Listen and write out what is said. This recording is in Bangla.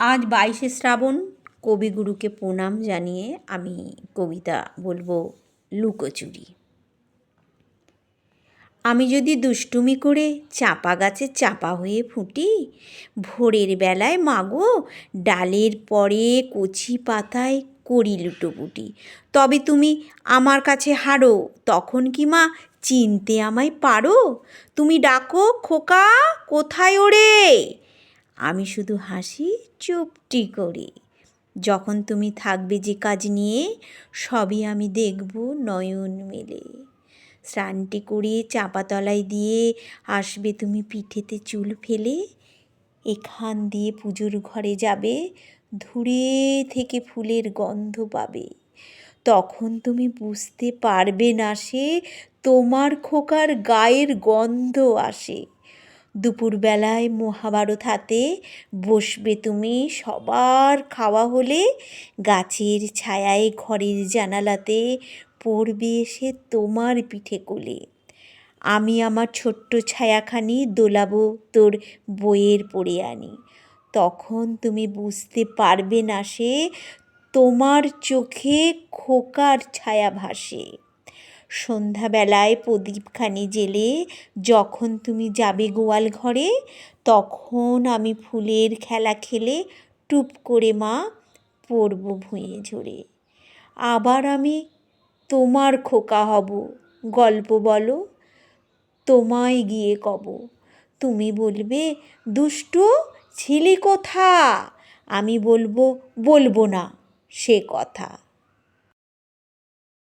আজ বাইশে শ্রাবণ, কবিগুরুকে প্রণাম জানিয়ে আমি কবিতা বলব লুকোচুরি। আমি যদি দুষ্টুমি করে চাপা গাছে চাপা হয়ে ফুটি, ভোরের বেলায় মাগো ডালের পরে কচি পাতায় করি লুটোপুটি। তবে তুমি আমার কাছে হারো, তখন কি মা চিনতে আমায় পারো? তুমি ডাকো খোকা, কোথায় ওরে? আমি শুধু হাসি, চুপটি করে। যখন তুমি থাকবে যে কাজ নিয়ে, সবই আমি দেখব নয়ন মেলে। স্নানটি করে চাপাতলায় দিয়ে আসবে তুমি পিঠেতে চুল ফেলে। এখান দিয়ে পুজোর ঘরে যাবে ধুরে থেকে ফুলের গন্ধ পাবে। তখন তুমি বুঝতে পারবে না সে, তোমার খোকার গায়ের গন্ধ আসে। দুপুরবেলায় মহাভারত হাতে বসবে তুমি সবার খাওয়া হলে। গাছের ছায়ায় ঘরের জানালাতে পড়বে এসে তোমার পিঠে কোলে। আমি আমার ছোট্ট ছায়াখানি দোলাবো তোর বইয়ের পড়ে আনি। তখন তুমি বুঝতে পারবে না সে তোমার চোখে খোকার ছায়া ভাসে। সন্ধ্যাবেলায় প্রদীপখানি জেলে যখন তুমি যাবে গোয়াল ঘরে, তখন আমি ফুলের খেলা খেলে টুপ করে মা পড়ব ভুঁয়ে ঝরে। আবার আমি তোমার খোকা হব, গল্প বলো, তোমায় গিয়ে কব। তুমি বলবে, দুষ্টু, ছিলি কোথা? আমি বলব বলব না, সে কথা।